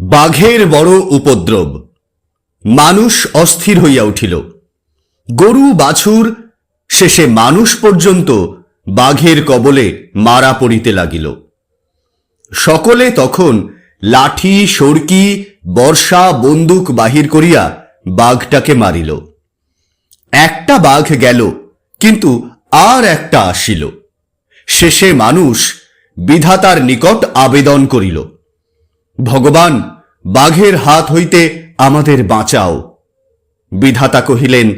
বাঘের বড় উপদ্রব। মানুষ অস্থির হইয়া উঠিল। গরু, বাছুর, শেষে মানুষ পর্যন্ত বাঘের কবলে মারা পড়িতে লাগিল। সকলে তখন লাঠি সড়কি বর্ষা, বন্দুক বাহির করিয়া বাঘটাকে মারিল। একটা বাঘ গেল, কিন্তু আর একটা আসিল। শেষে মানুষ বিধাতার নিকট আবেদন করিল। ভগবান, বাঘের হাত হইতে আমাদের বাঁচাও। বিধাতা কহিলেন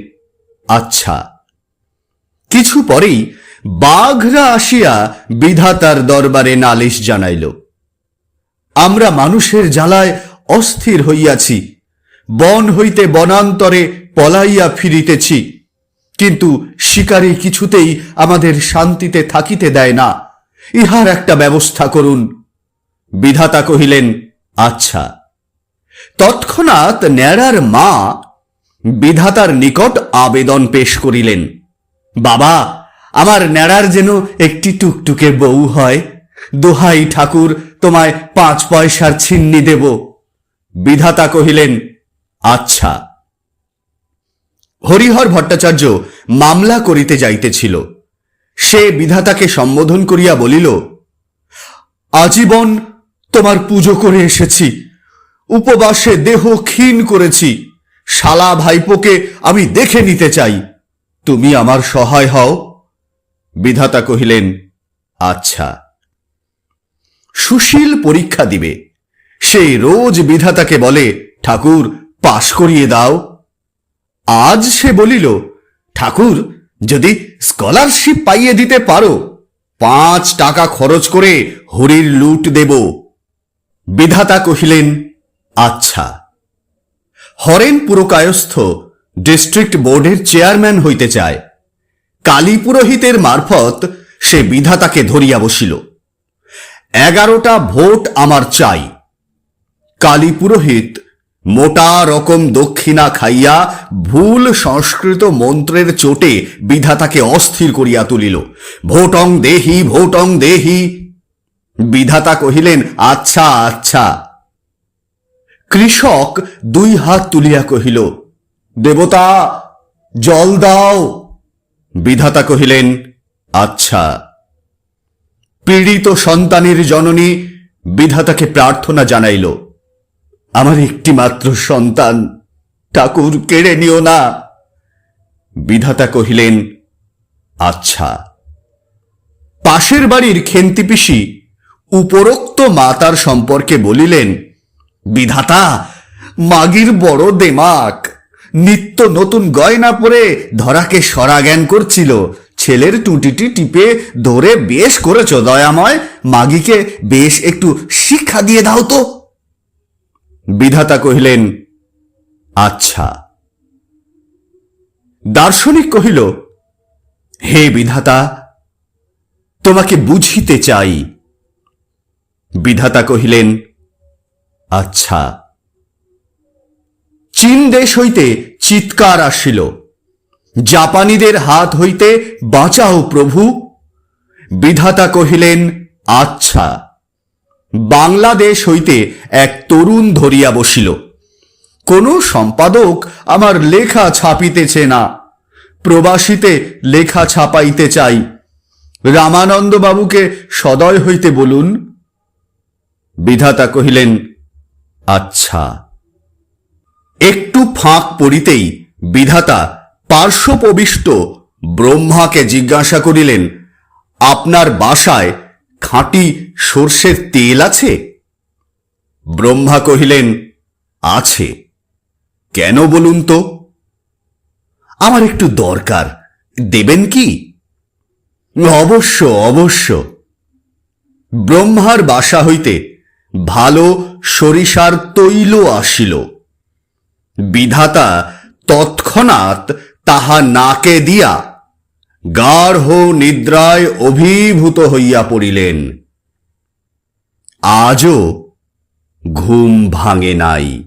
আচ্ছা। কিছু পরেই বাঘরা আসিয়া বিধাতার দরবারে নালিশ জানাইল। আমরা মানুষের জ্বালায় অস্থির হইয়াছি, বন হইতে বনান্তরে পলাইয়া ফিরিতেছি, কিন্তু শিকারী কিছুতেই আমাদের শান্তিতে থাকিতে দেয় না। ইহার একটা ব্যবস্থা করুন। বিধাতা কহিলেন আচ্ছা। তৎক্ষণাৎ ন্যাড়ার মা বিধাতার নিকট আবেদন পেশ করিলেন। বাবা, আমার ন্যাড়ার যেন একটি টুকটুকে বউ হয়, দোহাই ঠাকুর তোমায় পাঁচ পয়সার ছিন্নি দেব। বিধাতা কহিলেন আচ্ছা। হরিহর ভট্টাচার্য মামলা করিতে যাইতেছিল। সে বিধাতাকে সম্বোধন করিয়া বলিল, আজীবন তোমার পুজো করে এসেছি। উপবাসে দেহ ক্ষীণ করেছি। শালা ভাইপোকে আমি দেখে নিতে চাই। তুমি আমার সহায় হও। বিধাতা কহিলেন আচ্ছা। সুশীল পরীক্ষা দিবে। সে রোজ বিধাতাকে বলে, ঠাকুর, পাশ করিয়ে দাও। আজ সে বলিল, ঠাকুর, যদি স্কলারশিপ পাইয়ে দিতে পারো, পাঁচ টাকা খরচ করে হরির লুট দেব। বিধাতা কহিলেন আচ্ছা। হরেন পুরকায়স্থ ডিস্ট্রিক্ট বোর্ডের চেয়ারম্যান হইতে চায়। কালী পুরোহিতের মারফত সে বিধাতাকে ধরিয়া বসিল। এগারোটা ভোট আমার চাই। কালী পুরোহিত মোটা রকম দক্ষিণা খাইয়া ভুল সংস্কৃত মন্ত্রের চোটে বিধাতাকে অস্থির করিয়া তুলিল। ভোটং দেহি ভোটং দেহি বিধাতা কহিলেন আচ্ছা আচ্ছা। কৃষক দুই হাত তুলিয়া কহিল, দেবতা, জল দাও। বিধাতা কহিলেন আচ্ছা। পীড়িত সন্তানের জননী বিধাতাকে প্রার্থনা জানাইল, আমার একটি মাত্র সন্তান, ঠাকুর কেড়ে নিও না। বিধাতা কহিলেন আচ্ছা। পাশের বাড়ির খেন্তি পিসি উপরোক্ত মাতার সম্পর্কে বলিলেন, বিধাতা, মাগির বড় দেমাক, নিত্য নতুন গয়না পরে ধরাকে সরা জ্ঞান করছিল, ছেলের টুটিটি টিপে ধরে বেশ করেছ দয়াময়, মাগিকে বেশ একটু শিক্ষা দিয়ে দাও তো। বিধাতা কহিলেন আচ্ছা। দার্শনিক কহিল, হে বিধাতা, তোমাকে বুঝিতে চাই বিধাতা কহিলেন আচ্ছা। চীন দেশ হইতে চিৎকার আসিল। জাপানিদের হাত হইতে বাঁচাও প্রভু। বিধাতা কহিলেন আচ্ছা। বাংলাদেশ হইতে এক তরুণ ধরিয়া বসিল। কোন সম্পাদক আমার লেখা ছাপিতেছে না। প্রবাসীতে লেখা ছাপাইতে চাই। রামানন্দ বাবুকে সদয় হইতে বলুন। বিধাতা কহিলেন আচ্ছা। একটু ফাঁক পড়িতেই বিধাতা পার্শ্বপবিষ্ট ব্রহ্মাকে জিজ্ঞাসা করিলেন, আপনার বাসায় খাঁটি সর্ষের তেল আছে? ব্রহ্মা কহিলেন, আছে। কেন বলুন তো? আমার একটু দরকার। দেবেন কি? অবশ্য অবশ্য। ব্রহ্মার বাসা হইতে ভালো সরিষার তৈল আসিল। বিধাতা তৎক্ষণাৎ তাহা নাকে দিয়া গাঢ় নিদ্রায় অভিভূত হইয়া পড়িলেন। আজও ঘুম ভাঙে নাই।